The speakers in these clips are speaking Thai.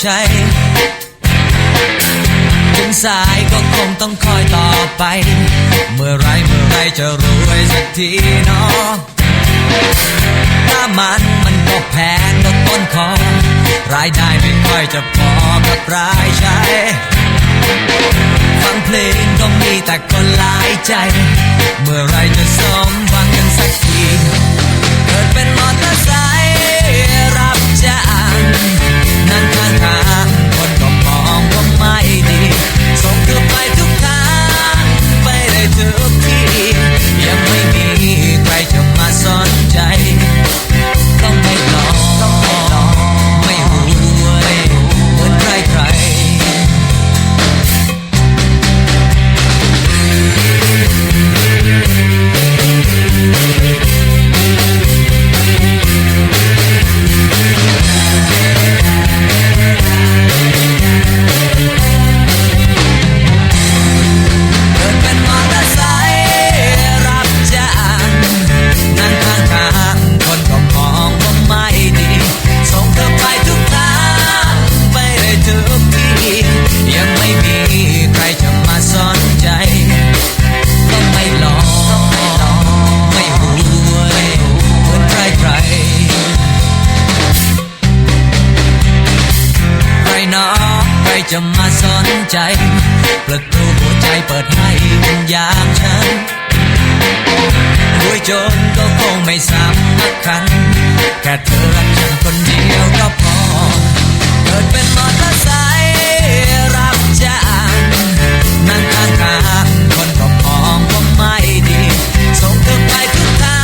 ใจ ถึงสายก็คงต้องคอยต่อไป เมื่อไรเมื่อไรจะรวยสักทีเนาะถ้ามันมันก็แพงก็ต้นคอรายได้ไม่ค่อยจะพอกับรายใช้ฟังเพลงก็มีแต่คนหลายใจ เมื่อไรจะสมหวังกันสักทีเกิดเป็นมอเตอร์ไซค์รับจ้าง นั้นข้างทางคนก็มองว่ไม่ดีส่งเธอไปทุกทางไปได้ทุก ไเนาะใครจะมาสนใจประตูหัวใจเปิดให้คนอยากฉันรวยจนก็คงไม่สำคัญแค่เธอรักฉันคนเดียวก็พอเกิดเป็นมอเตอร์ไซค์รับจ้างนั่งข้างทางคนก็มองว่าไม่ดีส่งเธอไปทุกทา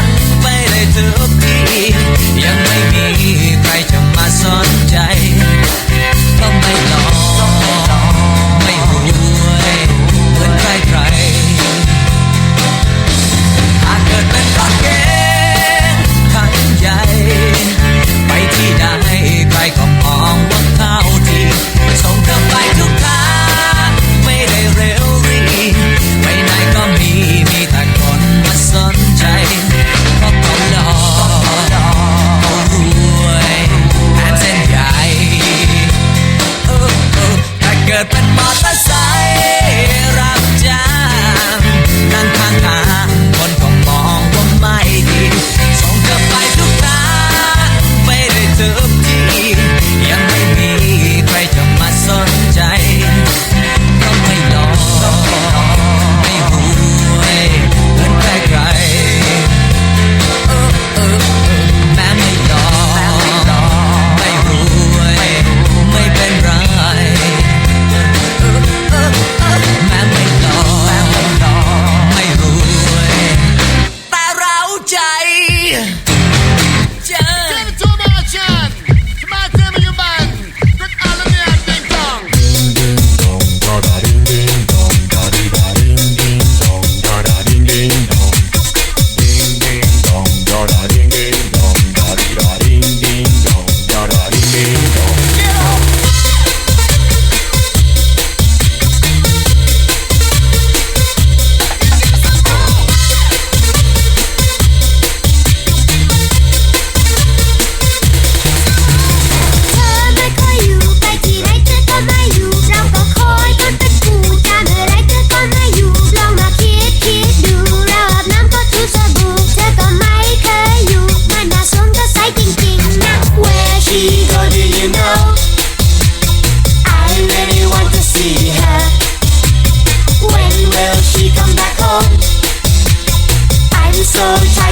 งไปเลยเธอ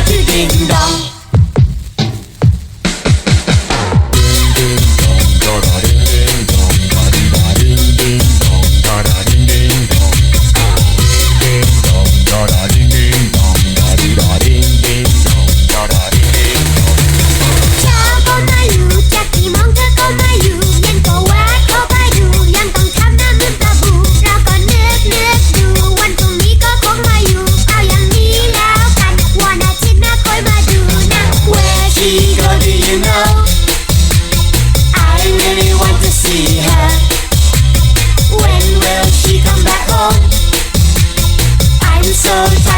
去叮当。sometimes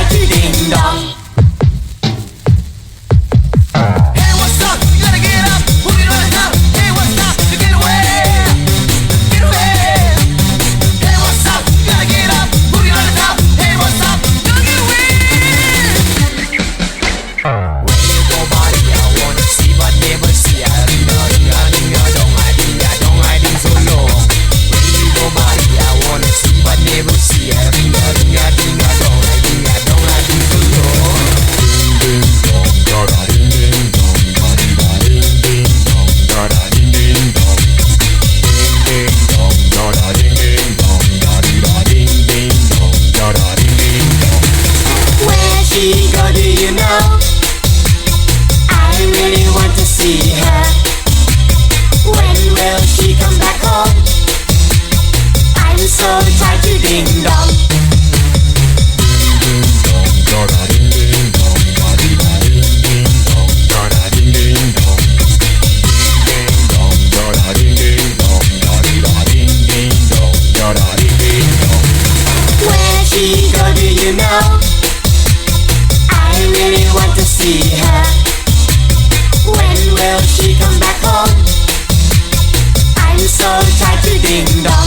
she comes back home. I'm so tired to ding dong.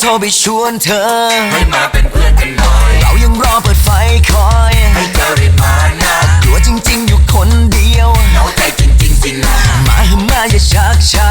โทรไปชวนเธอ ให้มาเป็นเพื่อนกันหน่อย เรายังรอเปิดไฟคอย ให้เธอได้มานะกลัวจริง ๆ อยู่คนเดียวเหงาใจจริงๆสินะมาเถอะมาอย่าชักช้า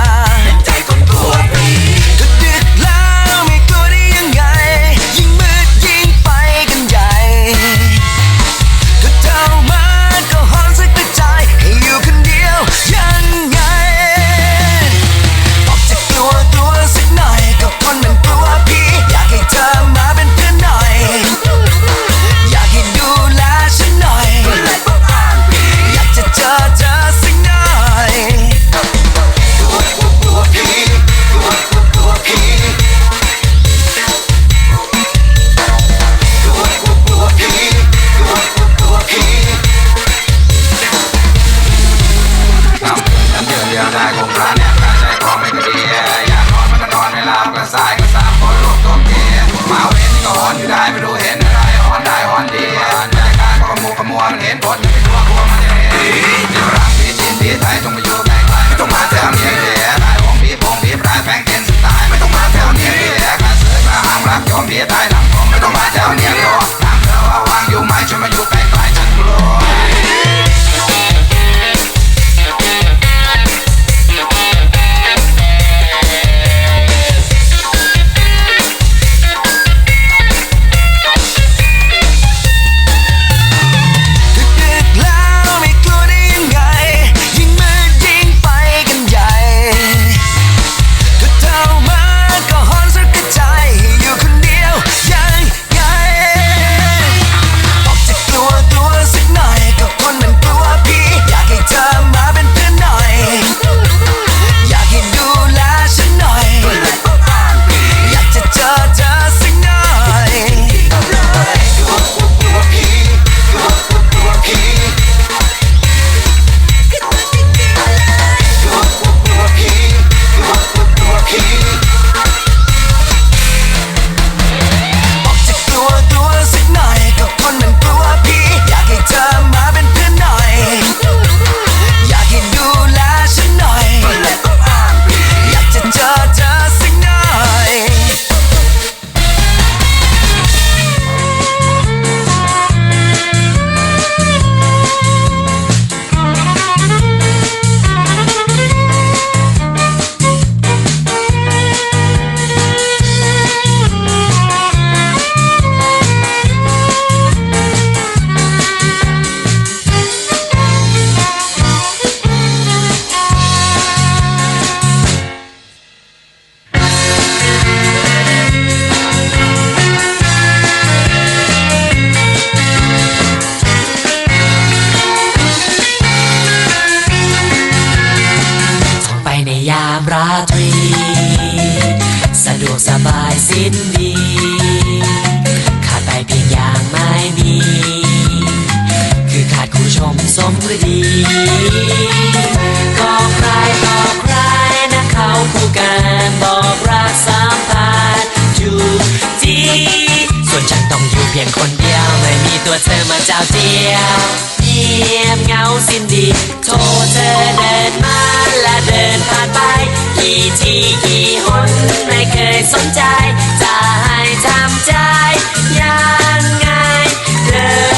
ิดดีขาดไปเพียงอย่างไม่มี คือขาดคู่ชมสมฤดี ก็ใครต่อใครนะเขาคู่กันบอกรักสามพันจูจีส่วนฉันต้องอยู่เพียงคนเดียว ไม่มีตัวเธอมาเจ้าเดียวียบเงาสิ้นดี โทรเธอเดินมาและเดินผ่านไป กี่ทีกี่หนไม่เคยสนใจ จะให้ทำใจยังไงเดิน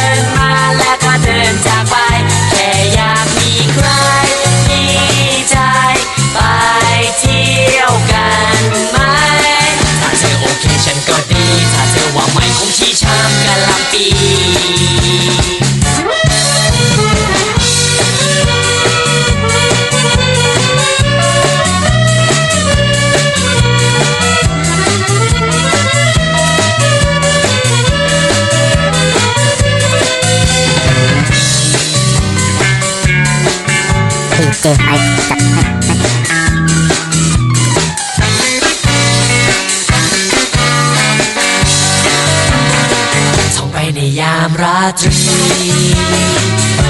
ในยามราตรี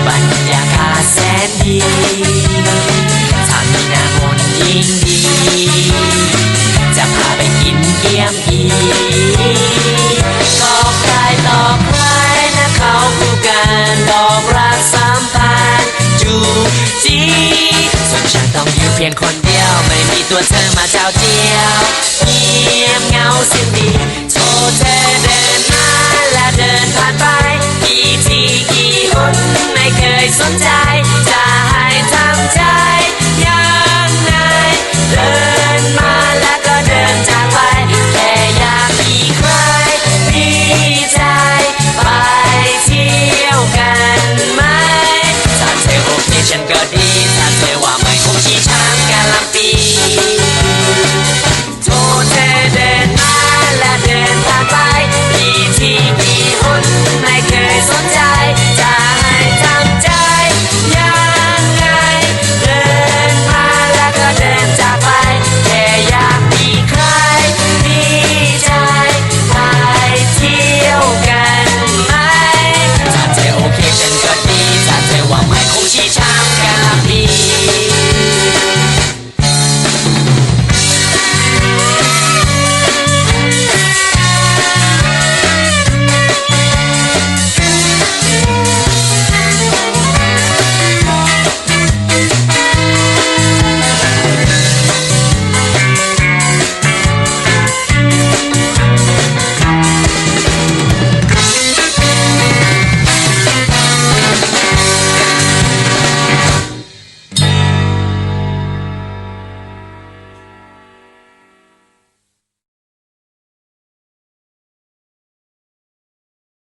บรรยากาศแสนดีทำให้น้ามนยิ่งดี จะพาไปกินเยี่ยมอี จีส่วนฉันต้องอยู่เพียงคนเดียว ไม่มีตัวเธอมาเจ้าเดียวเงียบเงาสิ้นดีโทรเธอเดินมาและเดินผ่านไปกี่ทีกี่หนไม่เคยสนใจ จะให้ทำใจยังไงเดินมา